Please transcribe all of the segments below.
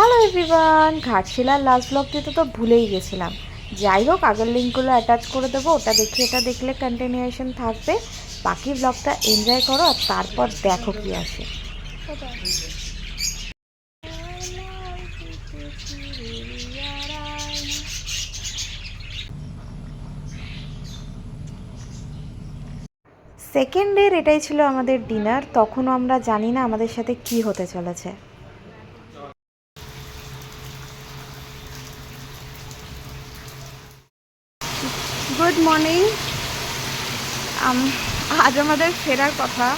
Hello everyone ঘাটশিলার last blog দিতে তো ভুলেই গেছিলাম। যাই হোক, আগের লিঙ্কগুলো অ্যাটাচ করে দেবো, ওটা দেখে এটা দেখলে কন্টিনিউয়েশন থাকবে। বাকি ব্লগটা এনজয় করো আর তারপর দেখো কি আসে। সেকেন্ড ডের এটাই ছিল আমাদের ডিনার তখনও আমরা জানি না আমাদের সাথে কি হতে চলেছে। Good morning. আজ আমাদের ফেরার কথা।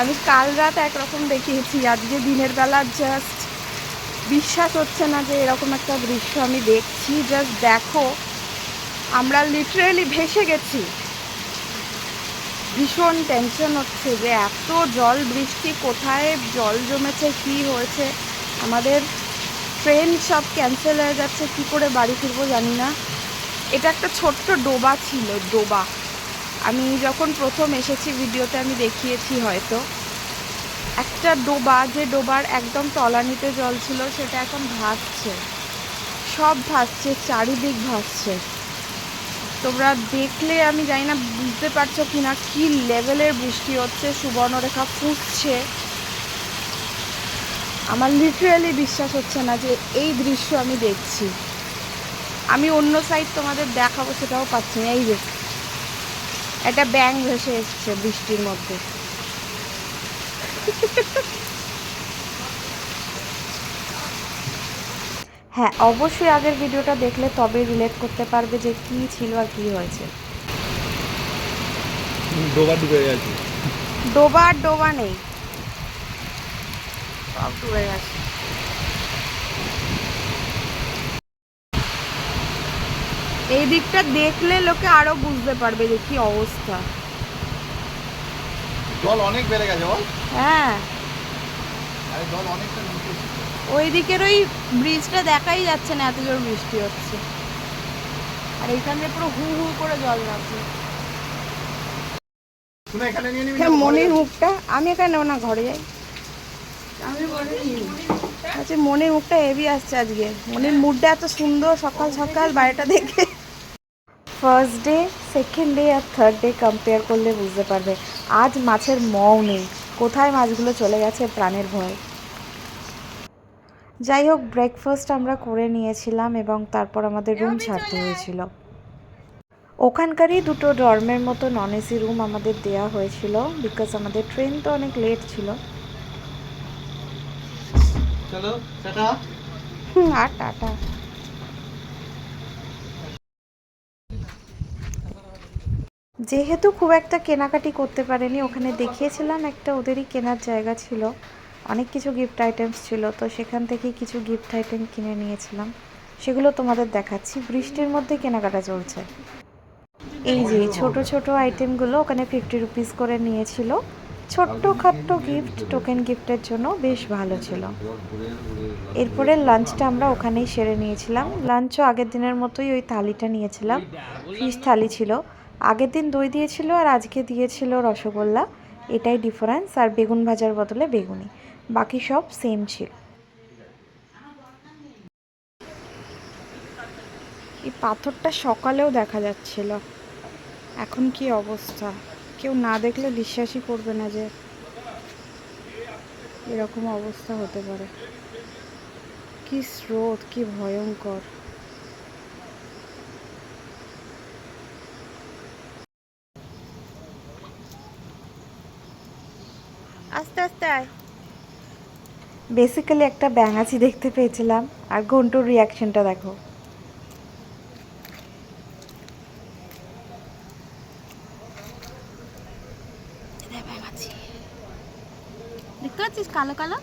আমি কাল রাত একরকম দেখিয়েছি, আজকে দিনের বেলা জাস্ট বিশ্বাস হচ্ছে না যে এরকম একটা দৃশ্য আমি দেখছি। জাস্ট দেখো, আমরা লিটারেলি ভেসে গেছি। ভীষণ টেনশন হচ্ছে যে এত জল বৃষ্টি, কোথায় জল জমেছে, কি হয়েছে? আমাদের ট্রেন সব ক্যান্সেল হয়ে যাচ্ছে, কি করে বাড়ি ফিরবো জানি না। এটা একটা ছোট্ট ডোবা ছিল, ডোবা। আমি যখন প্রথম এসেছি ভিডিওতে আমি দেখিয়েছি হয়তো। একটা ডোবা, যে ডোবার একদম তলানিতে জল ছিল, সেটা এখন ভাসছে। সব ভাসছে, চারিদিক ভাসছে। তোমরা দেখলে, আমি জানি না, বুঝতে পারছ কি না কী লেভেলের বৃষ্টি হচ্ছে, সুবর্ণরেখা ফুটছে। আমার লিটারালি বিশ্বাস হচ্ছে না যে এই দৃশ্য আমি দেখছি। আমি অন্য সাইড তোমাদের দেখাবো সেটাও পাচ্ছি না। এই যে একটা ব্যাং ভেসে এসছে বৃষ্টির মধ্যে। হ্যাঁ অবশ্যই আগের ভিডিওটা দেখলে তবে রিলেট করতে পারবে যে কি ছিল আর কি হয়েছে। ডোবা ডুবে গেছে। ডোবা ডোবা নেই। সব ডুবে গেছে। এই দিকটা দেখলে লোকে আরও বুঝতে পারবে যে কি অবস্থা। জল অনেক বেড়ে গেছে বল। হ্যাঁ। আরে জল অনেকটা নিচে ওই দিকের ওই ব্রিজটা দেখাই যাচ্ছে না এত জোর বৃষ্টি হচ্ছে। আর এইখানে পুরো হু হু করে জল যাচ্ছে শুনে এখানে নিয়ে নিবি হ্যাঁ? মনির মুখটা। আমি এখানে নেব না ঘরে যাই। আচ্ছা মনির মুখটা হেভি আসছে আজকে। মনির মুডটা এত সুন্দর সকাল সকাল বাড়িটা দেখে। ফার্স্ট ডে সেকেন্ড ডে আর থার্ড ডে কম্পেয়ার করলে বুঝতে পারবে। আজ মাছের মও নেই। কোথায় মাছগুলো চলে গেছে প্রাণের ভয়। যাই হোক ব্রেকফাস্ট আমরা করে নিয়েছিলাম এবং তারপর আমাদের রুম ছাড়তে হয়েছিল। ওখানকারই দুটো ডর্মের মতো নন এসি রুম আমাদের দেয়া হয়েছিল বিকজ আমাদের ট্রেন তো অনেক লেট ছিল। চলো টাটা। হুম, আর টাটা। যেহেতু খুব একটা কেনাকাটি করতে পারেনি, ওখানে দেখিয়েছিলাম একটা ওদেরই কেনার জায়গা ছিল। অনেক কিছু গিফট আইটেমস ছিল, তো সেখান থেকে কিছু গিফট আইটেম কিনে নিয়েছিলাম। সেগুলো তোমাদের দেখাচ্ছি। বৃষ্টির মধ্যে কেনাকাটা চলছে। এই যে ছোট ছোট আইটেমগুলো ওখানে ফিফটি রুপিস করে নিয়েছিল। ছোট্ট, খাট্ট গিফট টোকেন গিফটের জন্য বেশ ভালো ছিল। এরপরে লাঞ্চটা আমরা ওখানেই সেরে নিয়েছিলাম। লাঞ্চও আগের দিনের মতোই ওই থালিটা নিয়েছিলাম। ফিশ থালি ছিল। আগের দিন দই দিয়েছিল আর আজকে দিয়েছিল রসগোল্লা। এটাই ডিফারেন্স আর বেগুন ভাজার বদলে বেগুনি। বাকি সব সেম ছিল। এই পাথরটা সকালেও দেখা যাচ্ছিল। এখন কি অবস্থা? কেউ না দেখলে বিশ্বাসই করবে না যে এরকম অবস্থা হতে পারে। কি স্রোত, কি ভয়ঙ্কর। আস্তে আস্তে আয়। বেসিক্যালি একটা ব্যাঙাচি দেখতে পেয়েছিলাম। আর ঘন্টুর রিয়াকশনটা দেখো। দেখতে পাচ্ছিস কালো কালো?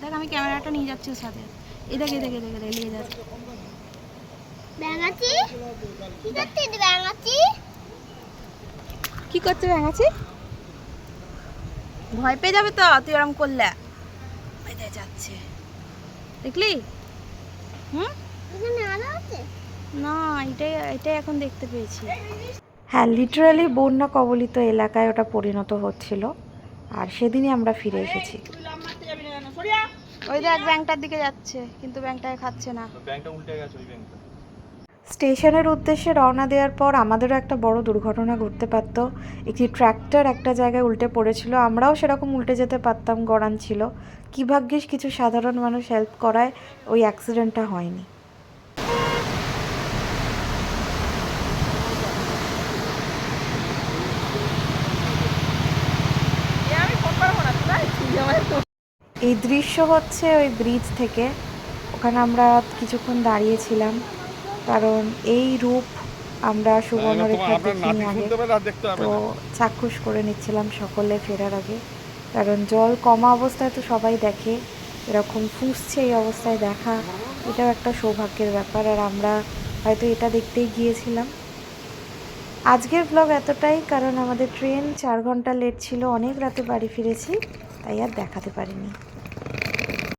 দেখ আমি ক্যামেরাটা নিয়ে যাচ্ছি ওর সাথে। এই দেখ এই দেখ এই যাচ্ছে। ব্যাঙাচি কি করছিস ব্যাঙাচি কি করছে ব্যাঙাচি ভয় পেয়ে যাবে তো তুই এরম করলে। যাচ্ছে? দেখলি? হুম? এখানে আলো আছে? না এটাই এটাই এখন দেখতে পেয়েছি। হ্যাঁ লিটারালি বন্যা কবলিত এলাকায় ওটা পরিণত হচ্ছিল আর সেদিনই আমরা ফিরে এসেছি। ওই দেখ ব্যাংকটার দিকে যাচ্ছে কিন্তু ব্যাংকটায় খাচ্ছে না। ব্যাংকটা উল্টে গেছে ওই ব্যাংকটা। স্টেশনের উদ্দেশ্যে রওনা দেওয়ার পর আমাদেরও একটা বড় দুর্ঘটনা ঘটতে পারত। একটি ট্র্যাক্টর একটা জায়গায় উল্টে পড়েছিল। আমরাও সেরকম উল্টে যেতে পারতাম, গড়ান ছিল। কী ভাগ্যিস কিছু সাধারণ মানুষ হেল্প করায়, ওই অ্যাক্সিডেন্টটা হয়নি। এই দৃশ্য হচ্ছে ওই ব্রিজ থেকে। ওখানে আমরা কিছুক্ষণ দাঁড়িয়েছিলাম। কারণ এই রূপ আমরা সুবর্ণরেখা দেখিনি আগে তো চাক্ষুষ করে নিচ্ছিলাম সকলে ফেরার আগে। কারণ জল কমা অবস্থায় তো সবাই দেখে এরকম ফুসছে এই অবস্থায় দেখা এটাও একটা সৌভাগ্যের ব্যাপার। আর আমরা হয়তো এটা দেখতেই গিয়েছিলাম। আজকের ব্লগ এতটাই কারণ আমাদের ট্রেন চার ঘণ্টা লেট ছিল অনেক রাতে বাড়ি ফিরেছি তাই আর দেখাতে পারিনি।